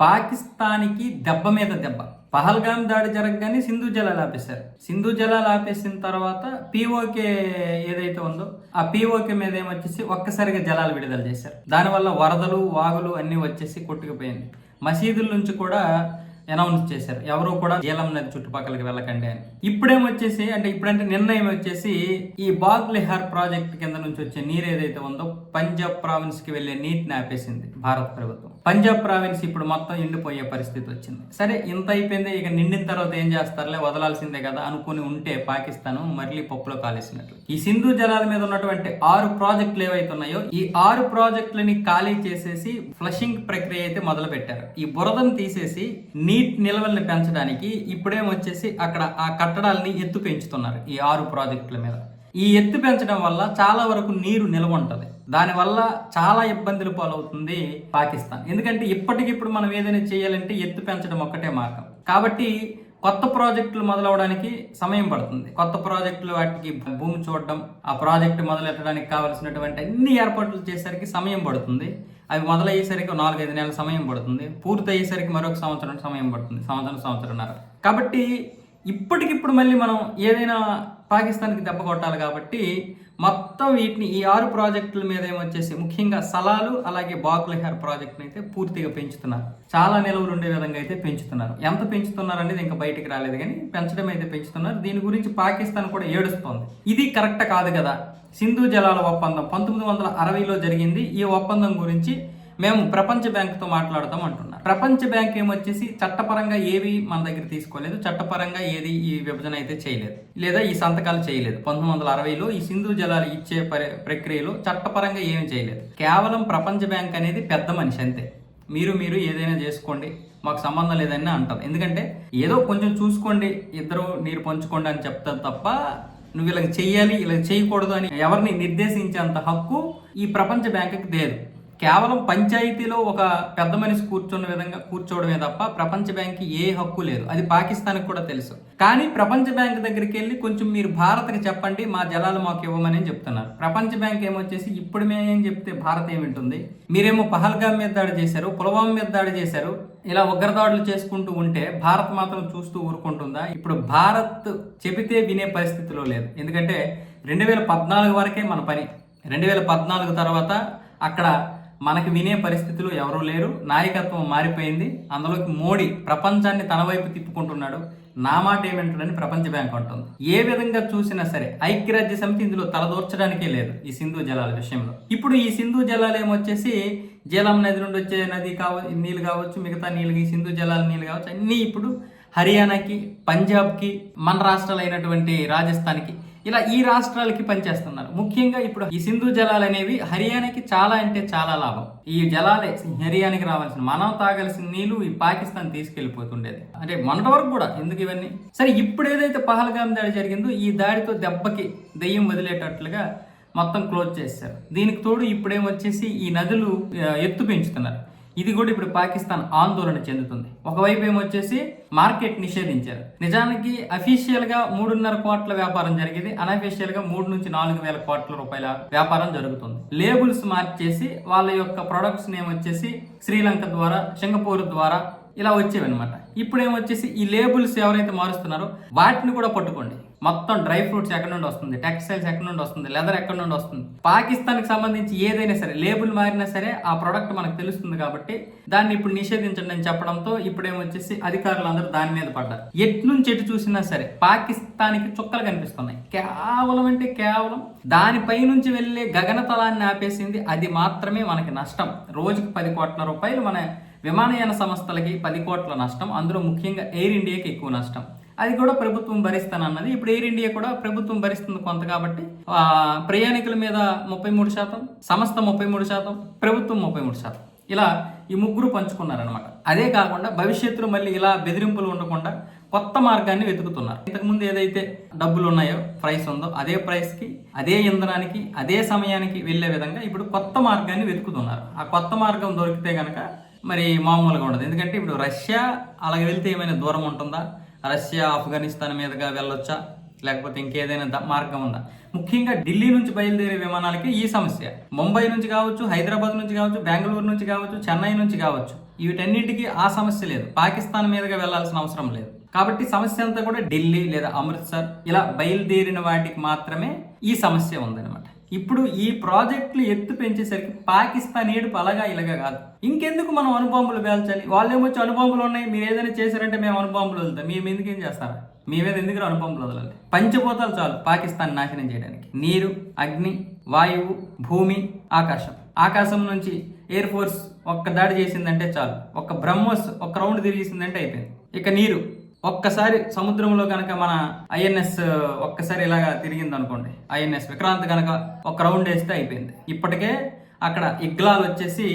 పాకిస్తాన్కి దెబ్బ మీద దెబ్బ. పహల్గాం దాడి జరగగానే సింధు జలాలు ఆపేశారు. సింధు జలాలు ఆపేసిన తర్వాత పీఓకే ఏదైతే ఉందో ఆ పీఓకే మీద ఏమొచ్చేసి ఒక్కసారిగా జలాలు విడుదల చేశారు. దానివల్ల వరదలు వాగులు అన్నీ వచ్చేసి కొట్టుకుపోయింది. మసీదుల నుంచి కూడా అనౌన్స్ చేశారు. ఎవరు కూడా జీలం నది చుట్టుపక్కలకి వెళ్ళకండి అని. ఇప్పుడేమొచ్చేసి అంటే ఇప్పుడంటే నిర్ణయం వచ్చేసి ఈ బాగ్లిహార్ ప్రాజెక్ట్ కింద నుంచి వచ్చే నీరు ఏదైతే ఉందో పంజాబ్ ప్రావిన్స్కి వెళ్ళే నీటిని ఆపేసింది భారత ప్రభుత్వం. పంజాబ్ ప్రావిన్స్ ఇప్పుడు మొత్తం ఎండిపోయే పరిస్థితి వచ్చింది. సరే ఇంత అయిపోయింది ఇక నిండిన తర్వాత ఏం చేస్తారులే? వదలాల్సిందే కదా అనుకుని ఉంటే పాకిస్తాన్ మళ్ళీ పప్పులో కాలేసినట్లు. ఈ సింధు జలాల మీద ఉన్నటువంటి ఆరు ప్రాజెక్టులు ఏవైతే ఉన్నాయో ఈ ఆరు ప్రాజెక్టులని ఖాళీ చేసేసి ఫ్లషింగ్ ప్రక్రియ అయితే మొదలు పెట్టారు ఈ బురదను తీసేసి నీట్ నిల్వల్ని పెంచడానికి ఇప్పుడేమొచ్చేసి అక్కడ ఆ కట్టడాలని ఎత్తు పెంచుతున్నారు ఈ ఆరు ప్రాజెక్టుల మీద. ఈ ఎత్తు పెంచడం వల్ల చాలా వరకు నీరు నిల్వ ఉంటుంది. దానివల్ల చాలా ఇబ్బందులు పాలవుతుంది పాకిస్తాన్. ఎందుకంటే ఇప్పటికిప్పుడు మనం ఏదైనా చేయాలంటే ఎత్తు పెంచడం ఒక్కటే మార్గం. కాబట్టి కొత్త ప్రాజెక్టులు మొదలవడానికి సమయం పడుతుంది. కొత్త ప్రాజెక్టులు వాటికి భూమి చూడడం ఆ ప్రాజెక్టు మొదలెట్టడానికి కావలసినటువంటి అన్ని ఏర్పాట్లు చేసేసరికి సమయం పడుతుంది. అవి మొదలయ్యేసరికి నాలుగైదు నెలల సమయం పడుతుంది. పూర్తి అయ్యేసరికి మరొక సంవత్సరం సమయం పడుతుంది. సంవత్సరం సంవత్సరంన్నర. కాబట్టి ఇప్పటికిప్పుడు మళ్ళీ మనం ఏదైనా పాకిస్తాన్కి దెబ్బ కొట్టాలి కాబట్టి మొత్తం వీటిని ఈ ఆరు ప్రాజెక్టుల మీద ఏమొచ్చేసి ముఖ్యంగా సలాలు అలాగే బాగ్లెహార్ ప్రాజెక్ట్ని అయితే పూర్తిగా పెంచుతున్నారు. చాలా నిలవలు ఉండే విధంగా అయితే పెంచుతున్నారు. ఎంత పెంచుతున్నారు అనేది ఇంకా బయటికి రాలేదు కానీ పెంచడం అయితే పెంచుతున్నారు. దీని గురించి పాకిస్తాన్ కూడా ఏడుస్తోంది. ఇది కరెక్ట్ కాదు కదా. సింధు జలాల ఒప్పందం పంతొమ్మిది వందల అరవైలో జరిగింది. ఈ ఒప్పందం గురించి మేము ప్రపంచ బ్యాంకుతో మాట్లాడతాం అంటున్నారు. ప్రపంచ బ్యాంక్ ఏమొచ్చేసి చట్టపరంగా ఏవి మన దగ్గర తీసుకోలేదు చట్టపరంగా ఏది ఈ విభజన అయితే చేయలేదు లేదా ఈ సంతకాలు చేయలేదు. పంతొమ్మిది వందల అరవైలో ఈ సింధు జలాలు ఇచ్చే ప్రక్రియలో చట్టపరంగా ఏమీ చేయలేదు. కేవలం ప్రపంచ బ్యాంక్ అనేది పెద్ద మనిషి అంతే. మీరు మీరు ఏదైనా చేసుకోండి మాకు సంబంధం లేదని అంటారు. ఎందుకంటే ఏదో కొంచెం చూసుకోండి ఇద్దరు నీరు పంచుకోండి అని చెప్తారు తప్ప నువ్వు ఇలా చేయాలి ఇలా చేయకూడదు అని ఎవరిని నిర్దేశించేంత హక్కు ఈ ప్రపంచ బ్యాంకుకి లేదు. కేవలం పంచాయతీలో ఒక పెద్ద మనిషి కూర్చున్న విధంగా కూర్చోవడమే తప్ప ప్రపంచ బ్యాంక్కి ఏ హక్కు లేదు. అది పాకిస్తాన్కి కూడా తెలుసు. కానీ ప్రపంచ బ్యాంక్ దగ్గరికి వెళ్ళి కొంచెం మీరు భారత్కి చెప్పండి మా జలాలు మాకు ఇవ్వమని చెప్తున్నారు. ప్రపంచ బ్యాంక్ ఏమొచ్చేసి ఇప్పుడు మేమేం చెప్తే భారత్ ఏమింటుంది? మీరేమో పహల్గాం మీద దాడి చేశారు పులవాం మీద దాడి చేశారు ఇలా ఉగ్రదాడులు చేసుకుంటూ ఉంటే భారత్ మాత్రం చూస్తూ ఊరుకుంటుందా? ఇప్పుడు భారత్ చెబితే వినే పరిస్థితిలో లేదు. ఎందుకంటే రెండు వేల పద్నాలుగు వరకే మన పని. రెండు వేల పద్నాలుగు తర్వాత అక్కడ మనకి వినే పరిస్థితులు ఎవరూ లేరు. నాయకత్వం మారిపోయింది. అందులోకి మోడీ ప్రపంచాన్ని తన వైపు తిప్పుకుంటున్నాడు. నా మాట ఏమంటాడని ప్రపంచ బ్యాంక్ అంటుంది. ఏ విధంగా చూసినా సరే ఐక్యరాజ్య సమితి ఇందులో తలదూర్చడానికే లేదు ఈ సింధు జలాల విషయంలో. ఇప్పుడు ఈ సింధు జలాలు ఏమొచ్చేసి జీలం నది నుండి వచ్చే నది కావ నీళ్ళు కావచ్చు మిగతా నీళ్ళు ఈ సింధు జలాల నీళ్ళు కావచ్చు అన్నీ ఇప్పుడు హర్యానాకి పంజాబ్కి మన రాష్ట్రాలు అయినటువంటి రాజస్థాన్కి ఇలా ఈ రాష్ట్రాలకి పనిచేస్తున్నారు. ముఖ్యంగా ఇప్పుడు ఈ సింధు జలాలు అనేవి హర్యానాకి చాలా అంటే చాలా లాభం. ఈ జలాలే హర్యానాకి రావాల్సిన మనం తాగాల్సిన నీళ్ళు ఈ పాకిస్తాన్ తీసుకెళ్ళిపోతుండేది అంటే మొన్నటి వరకు కూడా ఎందుకు ఇవన్నీ? సరే ఇప్పుడు ఏదైతే పహల్గాం దాడి జరిగిందో ఈ దాడితో దెబ్బకి దెయ్యం వదిలేటట్లుగా మొత్తం క్లోజ్ చేశారు. దీనికి తోడు ఇప్పుడేమొచ్చేసి ఈ నదులు ఎత్తు పెంచుతున్నారు. ఇది కూడా ఇప్పుడు పాకిస్తాన్ ఆందోళన చెందుతుంది. ఒకవైపు ఏమొచ్చేసి మార్కెట్ నిషేధించారు. నిజానికి అఫీషియల్గా మూడున్నర కోట్ల వ్యాపారం జరిగింది. అనఫీషియల్గా మూడు నుంచి నాలుగు వేల కోట్ల రూపాయల వ్యాపారం జరుగుతుంది. లేబుల్స్ మార్చేసి వాళ్ళ యొక్క ప్రొడక్ట్స్ నేమ్ వచ్చేసి శ్రీలంక ద్వారా సింగపూర్ ద్వారా ఇలా వచ్చేవి అనమాట ఇప్పుడు ఏమొచ్చేసి ఈ లేబుల్స్ ఎవరైతే మారుస్తున్నారో వాటిని కూడా పట్టుకోండి. మొత్తం డ్రై ఫ్రూట్స్ ఎక్కడ నుండి వస్తుంది? టెక్స్టైల్స్ ఎక్కడ నుండి వస్తుంది? లెదర్ ఎక్కడ నుండి వస్తుంది? పాకిస్తాన్కి సంబంధించి ఏదైనా సరే లేబుల్ మారినా సరే ఆ ప్రోడక్ట్ మనకు తెలుస్తుంది కాబట్టి దాన్ని ఇప్పుడు నిషేధించండి అని చెప్పడంతో ఇప్పుడు ఏమొచ్చేసి అధికారులు అందరూ దాని మీద పడ్డారు. ఎటు నుంచి ఎటు చూసినా సరే పాకిస్తాన్కి చుక్కలు కనిపిస్తున్నాయి. కేవలం అంటే కేవలం దానిపై నుంచి వెళ్ళే గగనతలాన్ని ఆపేసింది అది మాత్రమే మనకి నష్టం. రోజుకి పది కోట్ల రూపాయలు మన విమానయాన సంస్థలకి పది కోట్ల నష్టం అందులో ముఖ్యంగా ఎయిర్ ఇండియాకి ఎక్కువ నష్టం. అది కూడా ప్రభుత్వం భరిస్తానన్నది. ఇప్పుడు ఎయిర్ ఇండియా కూడా ప్రభుత్వం భరిస్తుంది కొంత కాబట్టి. ప్రయాణికుల మీద ముప్పై మూడు శాతం సంస్థ ముప్పై మూడు శాతం ప్రభుత్వం ముప్పై మూడు శాతం. ఇలా ఈ ముగ్గురు పంచుకున్నారనమాట అదే కాకుండా భవిష్యత్తులో మళ్ళీ ఇలా బెదిరింపులు ఉండకుండా కొత్త మార్గాన్ని వెతుకుతున్నారు. ఇంతకుముందు ఏదైతే డబ్బులు ఉన్నాయో ప్రైస్ ఉందో అదే ప్రైస్కి అదే ఇంధనానికి అదే సమయానికి వెళ్ళే విధంగా ఇప్పుడు కొత్త మార్గాన్ని వెతుకుతున్నారు. ఆ కొత్త మార్గం దొరికితే కనుక మరి మామూలుగా ఉండదు. ఎందుకంటే ఇప్పుడు రష్యా అలాగే వెళ్తే ఏమైనా దూరం ఉంటుందా? రష్యా ఆఫ్ఘనిస్తాన్ మీదుగా వెళ్ళొచ్చా? లేకపోతే ఇంకేదైనా ద- మార్గం ఉందా? ముఖ్యంగా ఢిల్లీ నుంచి బయలుదేరే విమానాలకి ఈ సమస్య. ముంబై నుంచి కావచ్చు హైదరాబాద్ నుంచి కావచ్చు బెంగళూరు నుంచి కావచ్చు చెన్నై నుంచి కావచ్చు. వీటన్నిటికీ ఆ సమస్య లేదు. పాకిస్తాన్ మీదుగా వెళ్ళాల్సిన అవసరం లేదు. కాబట్టి సమస్య అంతా కూడా ఢిల్లీ లేదా అమృత్సర్ ఇలా బయలుదేరిన వాటికి మాత్రమే ఈ సమస్య ఉందన్నమాట. ఇప్పుడు ఈ ప్రాజెక్టులు ఎత్తు పెంచేసరికి పాకిస్తాన్ ఏడుపు అలాగా ఇలాగా కాదు. ఇంకెందుకు మనం అనుబాంబులు పేల్చాలి? వాళ్ళు ఏమొచ్చి అనుబాంబులు ఉన్నాయి మీరు ఏదైనా చేశారంటే మేము అనుబాంబులు వదులుతాం. మేము ఎందుకు ఏం చేస్తారా? మీ మీద ఎందుకు అనుబాంబులు వదలాలి? పంచభూతాలు చాలు పాకిస్తాన్ నాశనం చేయడానికి. నీరు అగ్ని వాయువు భూమి ఆకాశం. ఆకాశం నుంచి ఎయిర్ ఫోర్స్ ఒక్క దాడి చేసిందంటే చాలు. ఒక్క బ్రహ్మోస్ ఒక్క రౌండ్ తిరిగేసిందంటే అయిపోయింది. ఇక నీరు ఒక్కసారి సముద్రంలో కనుక మన ఐఎన్ఎస్ ఒక్కసారి ఇలాగా తిరిగింది అనుకోండి ఐఎన్ఎస్ విక్రాంత్ కనుక ఒక రౌండ్ వేస్తే అయిపోయింది. ఇప్పటికే అక్కడ ఇగ్లాలు వచ్చేసి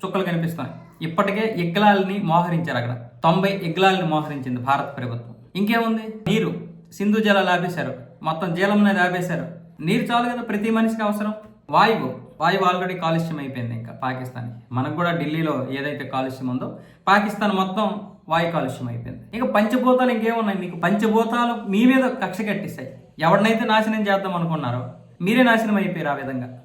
చుక్కలు కనిపిస్తున్నాయి. ఇప్పటికే ఇగ్లాల్ని మోహరించారు అక్కడ. తొంభై ఇగ్లాల్ని మోహరించింది భారత ప్రభుత్వం. ఇంకేముంది? నీరు సింధు జలాలు ఆపేశారు మొత్తం జీలం అనేది ఆపేశారు నీరు చాలు కదా ప్రతి మనిషికి అవసరం? వాయువు. వాయువు ఆల్రెడీ కాలుష్యం అయిపోయింది ఇంకా పాకిస్తాన్ మనకు కూడా ఢిల్లీలో ఏదైతే కాలుష్యం ఉందో పాకిస్తాన్ మొత్తం వాయు కాలుష్యం అయిపోయింది. ఇక పంచభూతాలు ఇంకేమున్నాయి? మీకు పంచభూతాలు మీ మీద కక్ష కట్టిస్తాయి. ఎవరినైతే నాశనం చేద్దాం అనుకున్నారో మీరే నాశనం అయిపోయారు ఆ విధంగా.